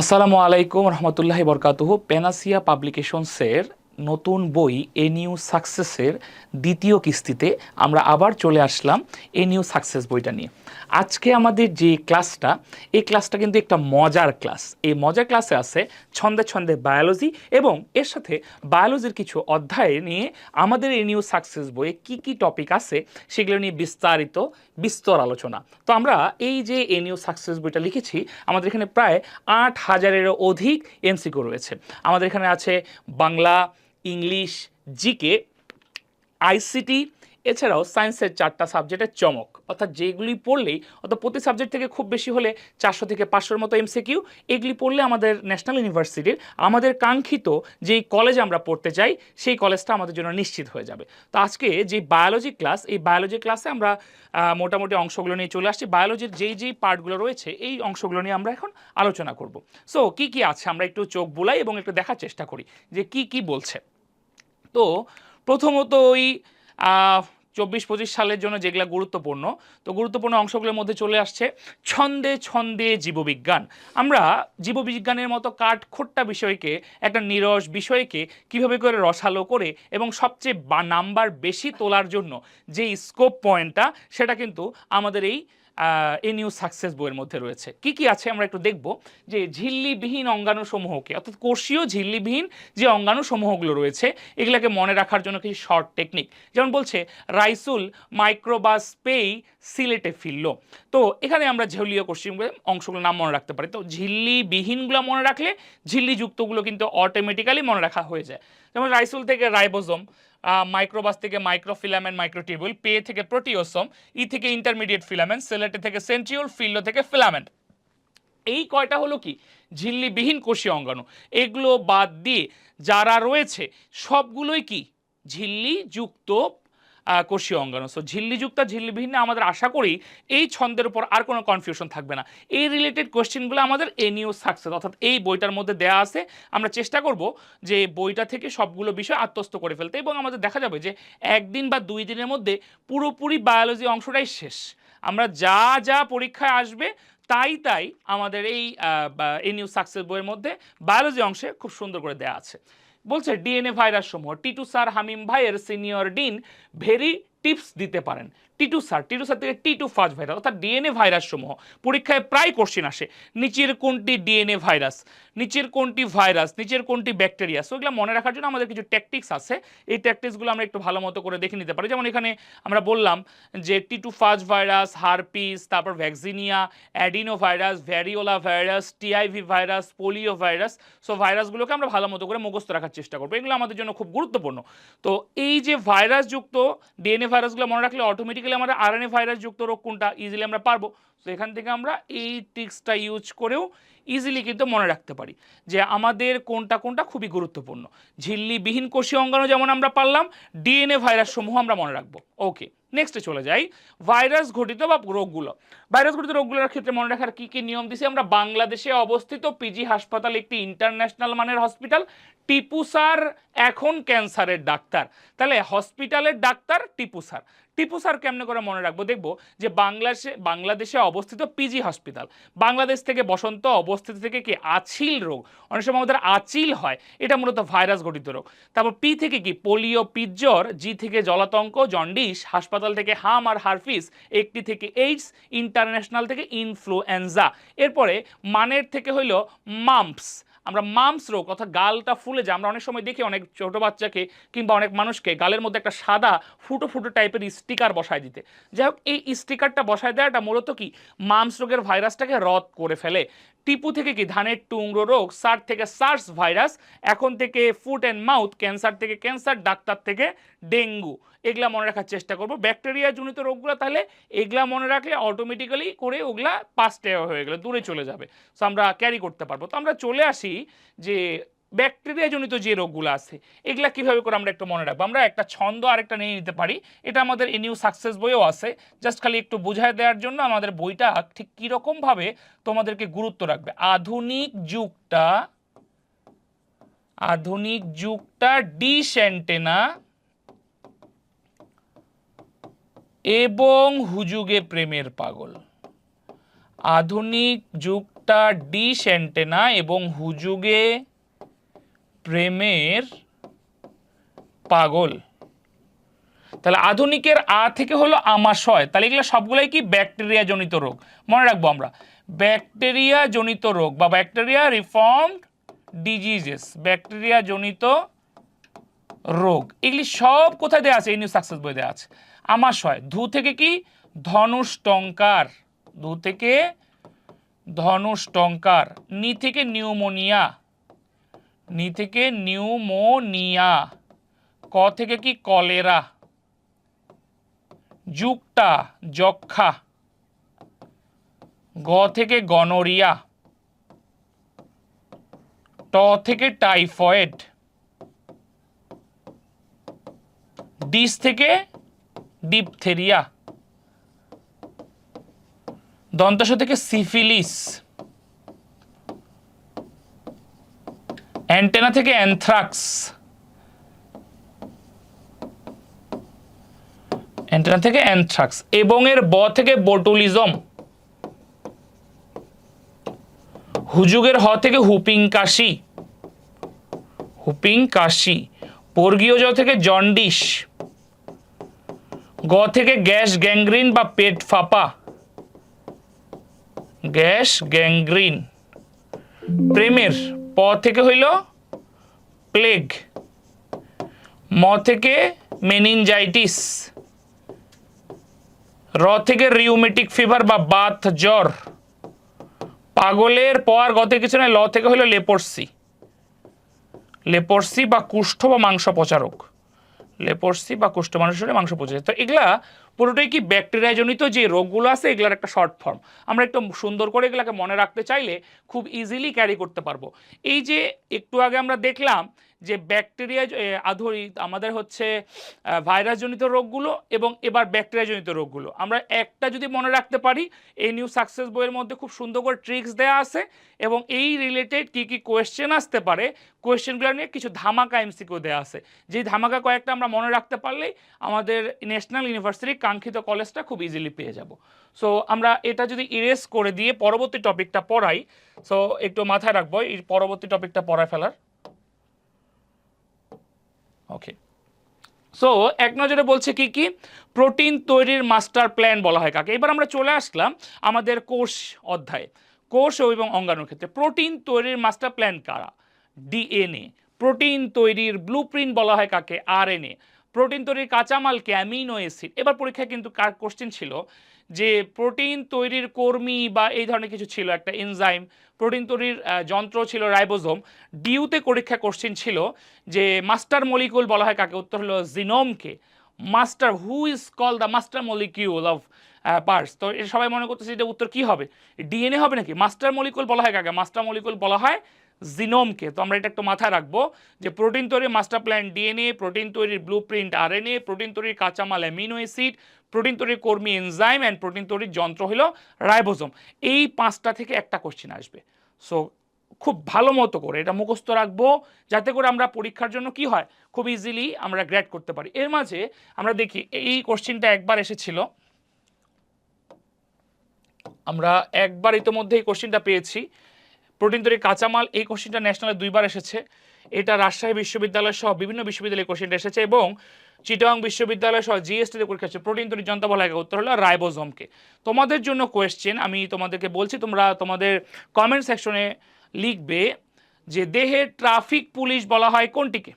আসসালামু আলাইকুম রহমতুল্লাহ বরকাতুহু। পেনাসিয়া পাবলিকেশনসের নতুন বই এ নিউ সাকসেসের দ্বিতীয় কিস্তিতে আমরা আবার চলে আসলাম এ নিউ সাকসেস বইটা নিয়ে। আজকে আমাদের যে ক্লাসটা, এই ক্লাসটা কিন্তু একটা মজার ক্লাস। এই মজার ক্লাসে আছে ছন্দে ছন্দে বায়োলজি এবং এর সাথে বায়োলজির কিছু অধ্যায় নিয়ে আমাদের এ নিউ সাকসেস বইয়ে কি কি টপিক আছে সেগুলো নিয়ে বিস্তারিত বিস্তর আলোচনা। তো আমরা এই যে এনইউ সাকসেস বইটা লিখেছি, আমাদের এখানে প্রায় আট হাজারেরও অধিক এমসিকিউ রয়েছে। আমাদের এখানে আছে বাংলা, ইংলিশ জিকে আইসিটি এছাড়াও সায়েন্সের চারটা সাবজেক্টের চমক, অর্থাৎ যেগুলি পড়লেই, অর্থাৎ প্রতি সাবজেক্ট থেকে খুব বেশি হলে চারশো থেকে পাঁচশোর মতো এমসিকিউ, এগুলি পড়লে আমাদের ন্যাশনাল ইউনিভার্সিটির, আমাদের কাঙ্ক্ষিত যেই কলেজ আমরা পড়তে চাই, সেই কলেজটা আমাদের জন্য নিশ্চিত হয়ে যাবে। তো আজকে যে বায়োলজি ক্লাস এই বায়োলজি ক্লাসে আমরা মোটামুটি অংশগুলো নিয়ে চলে আসছি। বায়োলজির যেই যেই পার্টগুলো রয়েছে, এই অংশগুলো নিয়ে আমরা এখন আলোচনা করব। সো কি কি আছে? আমরা একটু চোখ বোলাই এবং একটু দেখার চেষ্টা করি যে কি কি বলছে। তো প্রথমত ওই চব্বিশ, পঁচিশ সালের জন্য যেগুলো গুরুত্বপূর্ণ, তো গুরুত্বপূর্ণ অংশগুলোর মধ্যে চলে আসছে ছন্দে ছন্দে জীববিজ্ঞান। আমরা জীববিজ্ঞানের মতো কাঠখোট্টা বিষয়কে, একটা নিরস বিষয়কে কীভাবে করে রসালো করে এবং সবচেয়ে বা, নাম্বার বেশি তোলার জন্য যে স্কোপ পয়েন্টটা, সেটা কিন্তু আমাদের এই এ সাকসেস বইয়ের মধ্যে রয়েছে। কি কি আছে আমরা একটু দেখব যে ঝিল্লিবিহীন অঙ্গাণুসমূহকে, অর্থাৎ কোষীয় ঝিল্লিবিহীন যে অঙ্গাণুসমূহগুলো রয়েছে, এগুলোকে মনে রাখার জন্য কিছু শর্ট টেকনিক যেমন বলছে, রাইসুল মাইক্রোবাস পেই সিলেটে ফিরল। তো এখানে আমরা ঝিল্লীয় কোশ্চিন অংশগুলো নাম মনে রাখতে পারি। তো ঝিল্লিবিহীনগুলো মনে রাখলে ঝিল্লিযুক্তগুলো কিন্তু অটোমেটিক্যালি মনে রাখা হয়ে যায়। যেমন রাইসুল থেকে রাইবোজোম মাইক্রোবাস থেকে মাইক্রোফিলামেন্ট মাইক্রোটিউবুল পে থেকে প্রোটিওসোম ই থেকে ইন্টারমিডিয়েট ফিলামেন্ট সেলেটে থেকে সেন্ট্রিওল ফিল্লো থেকে ফিলামেন্ট এই কয়টা হলো কি? ঝিল্লিবিহীন কোষীয় অঙ্গাণু। এগুলো বাদ দিয়ে যারা রয়েছে, সবগুলোই কি? ঝিল্লি, যুক্ত কোষীয় অঙ্গাণু সো ঝিল্লিযুক্ত ঝিল্লিবিহীন আমরা আশা করি এই ছন্দের উপর আর কোনো কনফিউশন থাকবে না। এই রিলেটেড কোশ্চেনগুলো আমাদের এনিউ সাকসেস অর্থাৎ এই বইটার মধ্যে দেয়া আছে। আমরা চেষ্টা করব যে বইটা থেকে সবগুলো বিষয় আত্মস্থ করে ফেলতে এবং আমাদের দেখা যাবে যে একদিন বা দুই দিনের মধ্যে পুরোপুরি বায়োলজি অংশটাই শেষ। আমরা যা যা পরীক্ষায় আসবে, তাই তাই আমাদের এই এই নিউ সাকসেস বইয়ের মধ্যে বায়োলজি অংশে খুব সুন্দর করে দেওয়া আছে। বলছে ডিএনএ ভাইরাস সমূহ। টিটু স্যার হামিম ভাইয়ের সিনিয়র ডিন ভেরি টিপস দিতে পারেন। টিটু স্যার টিটু স্যার থেকে টি টু ফাস্ট ভাইরাস অর্থাৎ ডিএনএ ভাইরাস সমূহ। পরীক্ষায় প্রায় কোশ্চিন আসে, নিচের কোনটি ডিএনএ ভাইরাস নিচের কোনটি ভাইরাস নিচের কোনটি ব্যাকটেরিয়া সো এগুলো মনে রাখার জন্য আমাদের কিছু ট্যাকটিক্স আছে। এই ট্যাকটিক্সগুলো আমরা একটু ভালো মতো করে দেখে নিতে পারি। যেমন এখানে আমরা বললাম যে T two fast virus herpes তারপর vaccinia adeno virus variola virus TIV virus polio virus so ভাইরাসগুলোকে আমরা ভালো মতো করে মুখস্থ রাখার চেষ্টা করব। এগুলো আমাদের জন্য খুব গুরুত্বপূর্ণ। তো এই যে ভাইরাসযুক্ত ডিএনএ ভাইরাসগুলো মনে রাখলে অটোমেটিক্যালি আমরা আরএনএ ভাইরাসযুক্ত রোগ কোনটা? ইজিলি আমরা পারব। তো এখান থেকে আমরা এই ট্রিক্সটা ইউজ করেও ইজিলি কিন্তু মনে রাখতে পারি যে আমাদের কোনটা কোনটা খুবই গুরুত্বপূর্ণ। ঝিল্লিবিহীন কোষীয় অঙ্গাণু যেমন আমরা পারলাম ডিএনএ ভাইরাস সমূহ আমরা মনে রাখব। ওকে নেক্সটে চলে যাই। ভাইরাস ঘটিত বা রোগগুলো। ভাইরাস ঘটিত রোগগুলোর ক্ষেত্রে মনে রাখার কী কী নিয়ম দিছি? আমরা বাংলাদেশে অবস্থিত পিজি হাসপাতাল একটি ইন্টারন্যাশনাল মানের হসপিটাল টিপু স্যার এখন ক্যান্সারের ডাক্তার। তাহলে হসপিটালের doctor Tipu sir. Tipu sir কেমনে করে মনে রাখব? দেখব যে বাংলাদেশে বাংলাদেশে অবস্থিত পিজি হসপিটাল বাংলাদেশ থেকে বসন্ত অবস্থিত থেকে কি আছিল রোগ? অনেক সময় আমাদের আচিল হয়, এটা মূলত ভাইরাস ঘটিত রোগ। তারপর পি থেকে কি? পোলিও পিজ্জর জি থেকে জলাতঙ্ক, জন্ডিস, হাসপাতাল থেকে হাম আর হারফিস, একটি থেকে এইডস ইন্টারন্যাশনাল থেকে ইনফ্লুয়েঞ্জা এরপরে মানের থেকে হইল মাম্পস আমরা মামস রোগ, অর্থাৎ গালটা ফুলে যায়। আমরা অনেক সময় দেখি অনেক ছোট বাচ্চাকে কিংবা অনেক মানুষকে গালের মধ্যে একটা সাদা ফুটো ফুটো টাইপের স্টিকার বসায় দিতে। যাই হোক, এই স্টিকারটা বসায় দেওয়াটা মূলত কি? মামস রোগের ভাইরাসটাকে রদ করে ফেলে। টিপু থেকে কি ধানের টুংরো রোগ, সার থেকে সার্স ভাইরাস, এখন থেকে ফুট অ্যান্ড মাউথ ক্যান্সার থেকে ক্যান্সার, ডাক্তার থেকে ডেঙ্গু, এগুলা মনে রাখার চেষ্টা করব। ব্যাকটেরিয়া জনিত রোগগুলো তাহলে এগুলা মনে রাখলে অটোমেটিক্যালি করে ওগুলা পাস্টে হয়ে গেলে, দূরে চলে যাবে। সো আমরা ক্যারি করতে পারব। তো আমরা চলে আসি যে ব্যাকটেরিয়া জনিত যে রোগগুলো আছে, এগুলা কীভাবে করে আমরা একটু মনে রাখব? আমরা একটা ছন্দ আরেকটা নিয়ে নিতে পারি। এটা আমাদের এ নিউ সাকসেস বইও আছে। জাস্ট খালি একটু বুঝায় দেওয়ার জন্য আমাদের বইটা ঠিক কীরকমভাবে তোমাদেরকে গুরুত্ব রাখবে। আধুনিক যুগটা আধুনিক যুগটা ডিশ অ্যান্টেনা এবং হুজুগে প্রেমের পাগল। আধুনিক যুগটা অ্যান্টেনা এবং হুজুগে প্রেমের পাগল। তাহলে আধুনিকের আ থেকে হলো আমাশয়। তাহলে এগুলো সবগুলোই কি? ব্যাকটেরিয়া জনিত রোগ। মনে রাখব আমরা। ব্যাকটেরিয়া জনিত রোগ বা ব্যাকটেরিয়া রিফর্মড ডিজিজেস ব্যাকটেরিয়া জনিত রোগ। এগুলি সব কোথায় দেওয়া আছে? এই নিউজ সাকসেস বই দেওয়া আছে। আমাশয়। ধু থেকে কি? ধনুষ টঙ্কার। ধু থেকে ধনুষ টঙ্কার। নি থেকে নিউমোনিয়া। নি থেকে নিউমোনিয়া, ক থেকে কি কলেরা যুগটা যক্ষা, গ থেকে গনোরিয়া, ট থেকে টাইফয়েড, ডিস থেকে ডিপথেরিয়া, দন্তাস থেকে সিফিলিস। অ্যান্টেনা থেকে অ্যানথ্রাক্স। অ্যান্টেনা থেকে অ্যানথ্রাক্স। এবং এর ব থেকে বোটুলিজম। হুজুগের হ থেকে হুপিং কাশি হুপিং কাশি বর্গীয় জ থেকে জন্ডিস। গ থেকে গ্যাস গ্যাংগ্রিন বা পেট ফাঁপা। Gas gangrene. প্রেমের প থেকে হইল প্লেগ ম থেকে মেনিনজাইটিস র থেকে রিউমেটিক ফিভার বা বাত, জ্বর। পাগলের পর গতে কিছু নয় ল থেকে হলো লেপর্সি লেপর্সি বা কুষ্ঠ বা মাংস পচারক লেপর্সি বা কুষ্ঠ মানুষের মাংস পচে তো এগুলা পুরোটাই কি ব্যাকটেরিয়াজনিত যে রোগগুলো আছে, এগুলোর একটা শর্ট ফর্ম আমরা একটু সুন্দর করে এগুলাকে মনে রাখতে চাইলে খুব ইজিলি ক্যারি করতে পারব। এই যে একটু আগে আমরা দেখলাম যে ব্যাকটেরিয়া আধরি, আমাদের হচ্ছে ভাইরাস জনিত রোগগুলো এবং এবার ব্যাকটেরিয়া জনিত রোগগুলো। আমরা একটা যদি মনে রাখতে পারি, এই নিউ সাকসেস বইয়ের মধ্যে খুব সুন্দর করে ট্রিক্স দেওয়া আছে এবং এই রিলেটেড কি কি কোয়েশ্চেন আসতে পারে, কোয়েশ্চেনগুলো নিয়ে কিছু ধামাকা এমসিকিউ দেওয়া আছে। যেই ধামাকা কয়েকটা আমরা মনে রাখতে পারলেই আমাদের ন্যাশনাল ইউনিভার্সিটি কাঙ্ক্ষিত কলেজটা খুব ইজিলি পেয়ে যাব। সো আমরা এটা যদি ইরেজ করে দিয়ে পরবর্তী টপিকটা পড়াই সো একটু মাথায় রাখব, এই পরবর্তী টপিকটা পড়ায় ফেলার। ওকে সো এক নজরে বলছে কি কি? প্রোটিন তৈরির মাস্টার প্ল্যান বলা হয় কাকে। এবার আমরা চলে আসলাম আমাদের কোষ অধ্যায়ে। কোষ এবং অঙ্গাণুর ক্ষেত্রে প্রোটিন তৈরির মাস্টার প্ল্যান কারা? ডিএনএ। প্রোটিন তৈরির ব্লুপ্রিন্ট বলা হয় কাকে? আরএনএ। প্রোটিন তৈরির কাঁচামালকে অ্যামিনো অ্যাসিড। এবার পরীক্ষায় কিন্তু কার কোশ্চেন ছিল? যে প্রোটিন তৈরির কর্মী বা এই ধরনের কিছু ছিল একটা এনজাইম। প্রোটিন তৈরির যন্ত্র ছিল রাইবোজোম। ডিউতে পরীক্ষা কোশ্চিন ছিল যে মাস্টার মলিকুল বলা হয় কাকে? উত্তর হলো জিনোমকে। Master who is call the master molecule of parse তো এটা সবাই মনে করতেছে এটা উত্তর কি হবে? ডিএনএ হবে নাকি? মাস্টার মলিকুল বলা হয় কাকে? মাস্টার মলিকুল বলা হয় জিনোমকে। তো আমরা এটা একটু মাথায় রাখব যে প্রোটিন তৈরির মাস্টার প্ল্যান ডিএনএ, প্রোটিন তৈরির ব্লু প্রিন্ট আরএনএ, প্রোটিন তৈরির কাঁচামাল অ্যামিনো অ্যাসিড, প্রোটিন তৈরির কর্মী এনজাইম অ্যান্ড প্রোটিন তৈরির যন্ত্র হলো রাইবোজোম। এই পাঁচটা থেকে একটা কোশ্চেন আসবে। সো খুব ভালো মতো করে এটা মুখস্থ রাখব যাতে করে আমরা পরীক্ষার জন্য কি হয়? খুব ইজিলি আমরা গ্র্যাড করতে পারি। এর মাঝে আমরা দেখি, এই কোশ্চেনটা একবার এসেছিল। আমরা একবার ইতোমধ্যে এই কোশ্চেনটা পেয়েছি। প্রোটিন তৈরি কাঁচামাল এই কোশ্চেনটা ন্যাশনালে দুইবার এসেছে। এটা রাজশাহী বিশ্ববিদ্যালয় সহ বিভিন্ন বিশ্ববিদ্যালয়ে কোশ্চেনটা এসেছে এবং চিটাং বিশ্ববিদ্যালয় সহ জিএসটিতে পরীক্ষা হচ্ছে। প্রোটিন তৈরি যন্ত্র বলা উত্তর হলো রাইবোজোমকে। তোমাদের জন্য কোয়েশ্চেন আমি তোমাদেরকে বলছি, তোমরা তোমাদের কমেন্ট সেকশনে লিখবে যে দেহের ট্রাফিক পুলিশ বলা হয় কোনটিকে?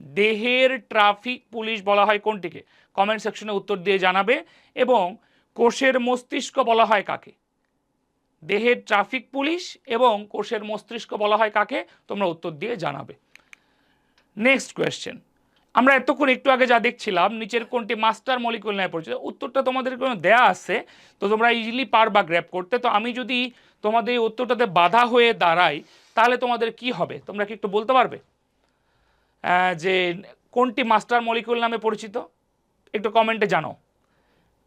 দেহের ট্রাফিক পুলিশ বলা হয় কোনটিকে? কমেন্ট সেকশনে উত্তর দিয়ে জানাবে এবং কোষের মস্তিষ্ক বলা হয় কাকে? দেহের ট্রাফিক পুলিশ এবং কোষের মস্তিষ্ক বলা হয় কাকে? তোমরা উত্তর দিয়ে জানাবে। নেক্সট কোয়েশ্চেন আমরা এতক্ষণ একটু আগে যা দেখছিলাম, নিচের কোনটি মাস্টার মলিকুল নিয়ে পরিচিত উত্তরটা তোমাদের কোনো দেয়া আছে, তো তোমরা ইজিলি পারবা গ্র্যাপ করতে। তো আমি যদি তোমাদের এই উত্তরটাতে বাধা হয়ে দাঁড়াই, তাহলে তোমাদের কি হবে? তোমরা কি একটু বলতে পারবে? যে কোনটি মাস্টার মলিকুল নামে পরিচিত? একটু কমেন্টে জানো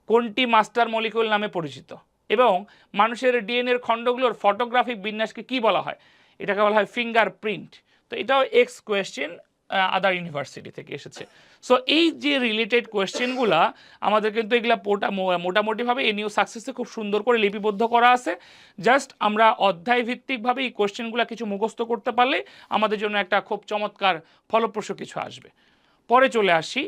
কোনটি মাস্টার মলিকুল নামে পরিচিত? এবং মানুষের ডিএনএর খণ্ডগুলোর ফটোগ্রাফিক বিন্যাসকে কি বলা হয়? এটাকে বলা হয় ফিঙ্গার প্রিন্ট তো এটাও এক্স কোয়েশ্চেন আদার ইউনিভার্সিটি থেকে এসেছে। সো এই যে রিলেটেড কোয়েশ্চেনগুলা আমাদের কিন্তু এগুলা মোটামুটিভাবে এই নিউ সাকসেসে খুব সুন্দর করে লিপিবদ্ধ করা আছে। জাস্ট আমরা অধ্যায় ভিত্তিকভাবে এই কোয়েশ্চেনগুলো কিছু মুখস্থ করতে পারলে আমাদের জন্য একটা খুব চমৎকার, ফলপ্রসূ কিছু আসবে। পরে চলে আসি।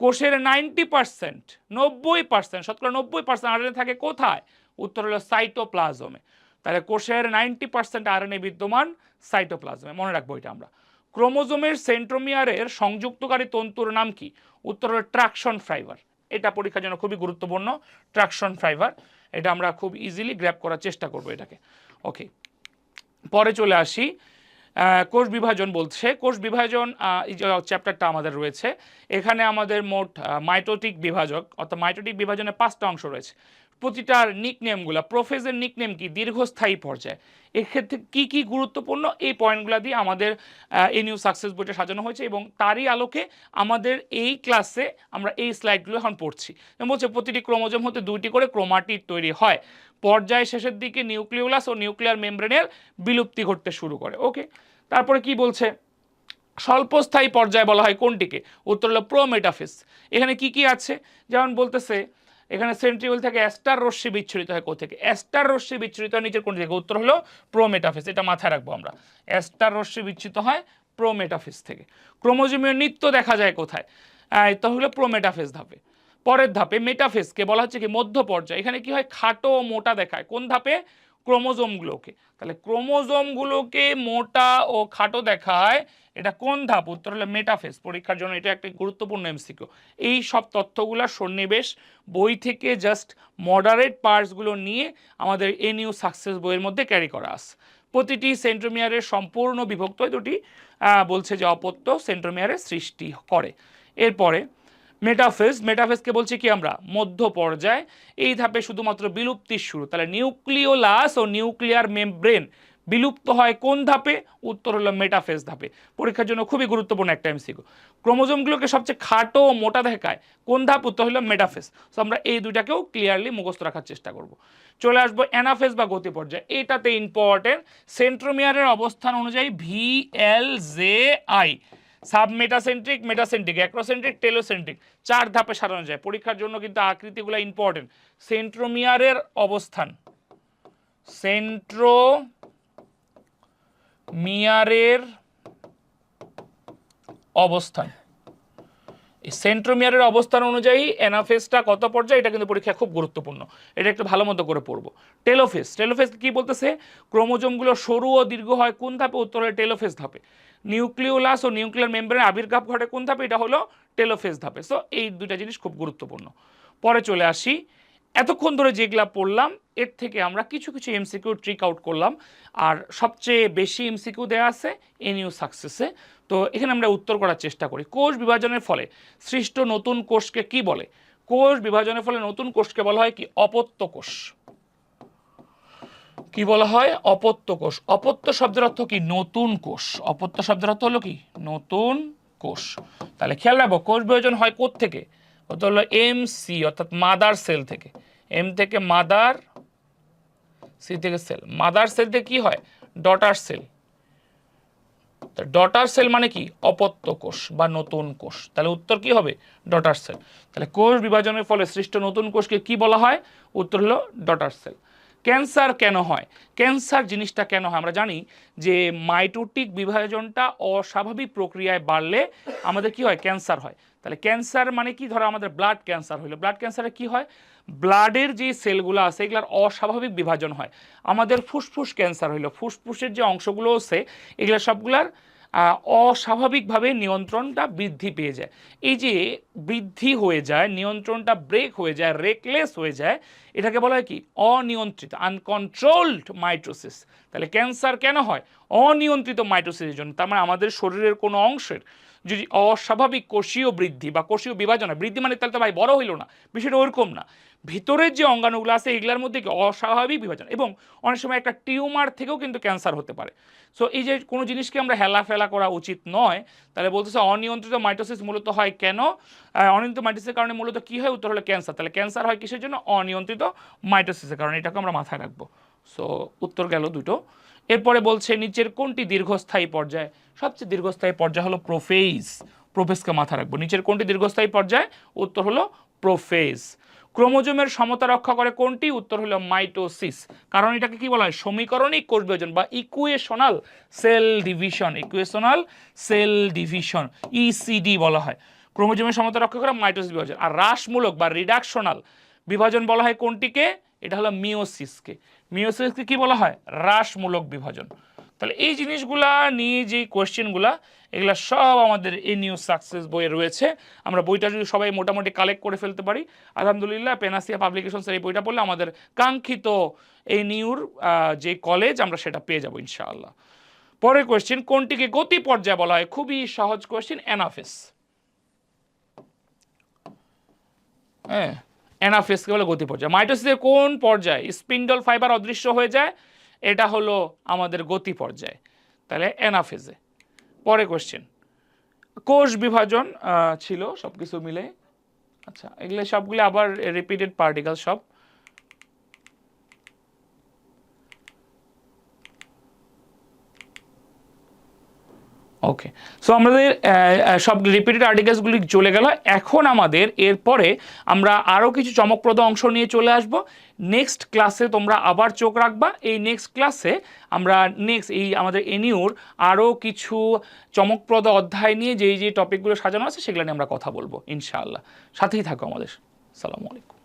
কোষের নাইনটি পার্সেন্ট নব্বই পার্সেন্ট শতকরা নব্বই পার্সেন্ট আরএনএ থাকে কোথায়? উত্তর হলো সাইটোপ্লাজমে তাহলে কোষের নাইনটি পার্সেন্ট আরএনএ বিদ্যমান সাইটোপ্লাজমে মনে রাখব এটা আমরা। ক্রোমোজোমের সেন্ট্রোমিয়ারের সংযুক্তকারী তন্তুর নাম কি? উত্তর হলো ট্রাকশন ফাইবার। এটা পরীক্ষার জন্য খুবই গুরুত্বপূর্ণ, ট্রাকশন ফাইবার। এটা আমরা খুব ইজিলি গ্র্যাপ করার চেষ্টা করব এটাকে। ওকে পরে চলে আসি। কোষ বিভাজন বলছে। কোষ বিভাজন চ্যাপ্টারটা আমাদের রয়েছে। এখানে আমাদের মোট মাইটোটিক বিভাজক, অর্থাৎ মাইটোটিক বিভাজনে পাঁচটা অংশ রয়েছে। প্রতিটার নিকনেমগুলো প্রোফেজের নিকনেম কি, দীর্ঘস্থায়ী পর্যায়ে। এক্ষেত্রে কি কি গুরুত্বপূর্ণ? এই পয়েন্টগুলো দিয়ে আমাদের এই নিউ সাকসেস বইটা সাজানো হয়েছে এবং তারই আলোকে আমাদের এই ক্লাসে আমরা এই স্লাইডগুলো এখন পড়ছি। বলছে, প্রতিটি ক্রোমোজোম হতে দুইটি করে ক্রোমাটিড তৈরি হয়। পর্যায় শেষের দিকে নিউক্লিওলাস ও নিউক্লিয়ার মেমব্রেনের বিলুপ্তি ঘটতে শুরু করে। ওকে? তারপরে কি বলছে? স্বল্পস্থায়ী পর্যায়ে বলা হয় কোনটিকে? উত্তর হলো প্রোমেটাফিস এখানে কি কি আছে? যেমন বলতেছে এখানে সেন্ট্রিওল থেকে অ্যাস্টার রশ্মি বিচ্ছুরিত হয় কোথেকে অ্যাস্টার রশ্মি বিচ্ছুরিত হয় নিচের কোন থেকে উত্তর হলো প্রোমেটাফিস এটা মাথায় রাখব আমরা। অ্যাস্টার রশ্মি বিচ্ছুরিত হয় প্রোমেটাফিস থেকে। ক্রোমোজোমীয় নৃত্য দেখা যায় কোথায়? এটা হলো প্রোমেটাফিস ধাপে। পরের ধাপে মেটাফেসকে বলা হচ্ছে কি মধ্য পর্যায়ে এখানে কি হয়? খাটো ও মোটা দেখায়। কোন ধাপে? ক্রোমোজোমগুলোকে। তাহলে ক্রোমোজোমগুলোকে মোটা ও খাটো দেখায়, এটা কোন ধাপ? উত্তর হলো মেটাফেস পরীক্ষার জন্য এটা একটা গুরুত্বপূর্ণ এমসিকিউ। এই সব তথ্যগুলো সন্নিবেশ, বই থেকে জাস্ট মডারেট পার্টসগুলো নিয়ে আমাদের এ নিউ সাকসেস বইয়ের মধ্যে ক্যারি করা আছে। প্রতিটি সেন্ট্রোমিয়ারের সম্পূর্ণ বিভক্ত দুটি বলছে যে অপত্য সেন্ট্রোমিয়ারের সৃষ্টি করে। এরপরে মেটাফেজ মেটাফেজকে বলছি কি আমরা? মধ্য পর্যায়। এই ধাপে শুধুমাত্র বিলুপ্তির শুরু। তাহলে নিউক্লিওলাস ও নিউক্লিয়ার মেমব্রেন বিলুপ্ত হয় কোন ধাপে? উত্তর হলো মেটাফেজ ধাপে। পরীক্ষার জন্য খুবই গুরুত্বপূর্ণ একটা এমসিকিউ ক্রোমোজোমগুলোকে সবচেয়ে খাটো ও মোটা দেখায় কোন ধাপ? উত্তর হলো মেটাফেজ সো আমরা এই দুইটাকেও ক্লিয়ারলি মুখস্থ রাখার চেষ্টা করব। চলে আসব অ্যানাফেজ বা গতি পর্যায়ে। এটাতে ইম্পর্টেন্ট সেন্ট্রোমিয়ারের অবস্থান অনুযায়ী V L J I submetacentric, metacentric, acrocentric, telocentric. চার ধাপে সাজানো যায়। পরীক্ষার জন্য কিন্তু আকৃতিগুলো ইম্পর্টেন্ট সেন্ট্রোমিয়ারের অবস্থান। সেন্ট্রো মিয়ারের অবস্থান সেন্ট্রোমিয়ারের অবস্থান অনুযায়ী অ্যানাফেসটা কত পর্যায়ে? এটা কিন্তু পরীক্ষা খুব গুরুত্বপূর্ণ। এটা একটু ভালো মতো করে পড়ব। টেলোফেস টেলোফেস কি বলতেছে? ক্রোমোজোমগুলো সরু ও দীর্ঘ হয় কোন ধাপে? উত্তর হয় টেলোফেস ধাপে। নিউক্লিওলাস ও নিউক্লিয়ার মেমব্রেন আবির্ভাব ঘটে কোন ধাপে? এটা হলো টেলোফেস ধাপে। সো এই দুইটা জিনিস খুব গুরুত্বপূর্ণ। পরে চলে আসি। এতক্ষণ ধরে যেগুলা পড়লাম, এর থেকে আমরা কিছু কিছু এমসিকিউ ট্রিক আউট করলাম। আর সবচেয়ে বেশি এমসিকিউ দেওয়া আছে এনইউ সাকসেসে তো, এখানে আমরা উত্তর করার চেষ্টা করি। কোষ বিভাজনের ফলে সৃষ্ট নতুন কোষকে কি বলে? কোষ বিভাজনের ফলে নতুন কোষকে বলা হয় কি? অপত্য কোষ। কি বলা হয়? অপত্য কোষ। অপত্য শব্দের অর্থ কি? নতুন কোষ। অপত্য শব্দের অর্থ হলো কি? নতুন কোষ। তাহলে খেয়াল রাখব, কোষ বিভাজন হয় থেকে ওটা হলো এম সি অর্থাৎ মাদার সেল থেকে। এম থেকে মাদার সি থেকে সেল মাদার সেল থেকে কি হয়? ডটার সেল ডটার সেল মানে কি? অপত্য কোষ বা নতুন কোষ। তাহলে উত্তর কি হবে? ডটার সেল তাহলে কোষ বিভাজনের ফলে সৃষ্ট নতুন কোষকে কি বলা হয়? উত্তর হলো ডটার সেল ক্যান্সার কেন হয়? ক্যান্সার জিনিসটা কেন হয়? আমরা জানি যে মাইটোটিক বিভাজনটা অস্বাভাবিক প্রক্রিয়ায় বাড়লে আমাদের কি হয়? ক্যান্সার হয়। তাহলে ক্যান্সার মানে কি? ধরো আমাদের ব্লাড ক্যান্সার হলো ব্লাড ক্যান্সারে কি হয়? ব্লাডের যে সেলগুলো আছে, এগুলার অস্বাভাবিক বিভাজন হয়। আমাদের ফুসফুস ক্যান্সার হলো ফুসফুসের যে অংশগুলো আছে, এগুলো সবগুলার অস্বাভাবিকভাবে নিয়ন্ত্রণটা বৃদ্ধি পেয়ে যায়। এই যে বৃদ্ধি হয়ে যায়, নিয়ন্ত্রণটা ব্রেক হয়ে যায় রেকলেস হয়ে যায়, এটাকে বলা হয় কি? অনিয়ন্ত্রিত আনকন্ট্রোলড মাইটোসিস তাহলে ক্যান্সার কেন হয়? অনিয়ন্ত্রিত মাইটোসিসের জন্য। তার মানে আমাদের শরীরের কোনো অংশের যদি অস্বাভাবিক কোষীয় বৃদ্ধি বা কোষীয় বিভাজন, বৃদ্ধি মানে তাহলে তো ভাই বড় হইল না, বিষয়টা ওরকম না। ভিতরের যে অঙ্গাণুগুলো আছে, এগুলোর মধ্যে অস্বাভাবিক বিভাজন? এবং অনেক সময় একটা টিউমার থেকেও কিন্তু ক্যান্সার হতে পারে। সো এই যে কোনো জিনিসকে আমরা হেলা ফেলা করা উচিত নয়, তাহলে বলতেছে অনিয়ন্ত্রিত মাইটোসিস মূলত হয় কেন? অনিয়ন্ত্রিত মাইটোসিসের কারণে মূলত কী হয়? উত্তর হলো ক্যান্সার। তাহলে ক্যান্সার হয় কিসের জন্য? অনিয়ন্ত্রিত মাইটোসিসের কারণে। এটাকে আমরা মাথায় রাখব। সো উত্তর গেল দুটো। এরপরে বলছে নিচের কোনটি দীর্ঘস্থায়ী পর্যায়? সবচেয়ে দীর্ঘস্থায়ী পর্যায় হলো প্রোফেজ প্রোফেসকে মাথা রাখব। নিচের কোনটি দীর্ঘস্থায়ী পর্যায়? উত্তর হলো প্রোফেজ ক্রোমোজোমের সমতা রক্ষা করে কোনটি? উত্তর হলো মাইটোসিস। কারণ এটাকে কি বলা হয়? সমীকরণিক কোষ বিভাজন বা equational cell division equational cell division ECD বলা হয়। ক্রোমোজোমের সমতা রক্ষা করে মাইটোসিস বিভাজন। আর হ্রাসমূলক বা রিডাকশনাল বিভাজন বলা হয় কোনটিকে? এটা হলো মিওসিসকে মিওসিসকে কি বলা হয়? হ্রাসমূলক বিভাজন। তাহলে এই জিনিসগুলা নিয়ে যে কোয়েশ্চেনগুলা এগুলা সব আমাদের এ নিউ সাকসেস বইয়ে রয়েছে। আমরা বইটা যদি সবাই মোটামুটি কালেক্ট করে ফেলতে পারি, আলহামদুলিল্লাহ পেনাসিয়া পাবলিকেশনসের এই বইটা পড়লে আমাদের কাঙ্ক্ষিত এই নিউর যে কলেজ আমরা সেটা পেয়ে যাব ইনশাআল্লাহ। পরের কোয়েশ্চেন কোনটিকে গতি পর্যায় বলা হয়? খুবই সহজ কোয়েশ্চেন অ্যানাফেস হ্যাঁ। অ্যানাফেসকে বলে গতি পর্যায়। মাইটোসিসের কোন পর্যায়ে স্পিন্ডল ফাইবার অদৃশ্য হয়ে যায়? এটা হলো আমাদের গতি পর্যায়। তাহলে অ্যানাফেজে পরে কোশ্চেন কোষ বিভাজন ছিল সব কিছু মিলে। আচ্ছা এগুলো সবগুলো আবার রিপিটেড পার্টিকেল সব। ওকে সো আমাদের সব রিপিটেড আর্টিকেলসগুলি চলে গেল। এখন আমাদের এরপরে আমরা আরও কিছু চমকপ্রদ অংশ নিয়ে চলে আসব। নেক্সট ক্লাসে তোমরা আবার চোখ রাখবা। এই নেক্সট ক্লাসে আমরা নেক্সট এই আমাদের এনিউর আরও কিছু চমকপ্রদ অধ্যায় নিয়ে যেই যে টপিকগুলো সাজানো আছে, সেগুলো নিয়ে আমরা কথা বলব, ইনশাআল্লাহ। সাথেই থাকো আমাদের। সালামু আলাইকুম।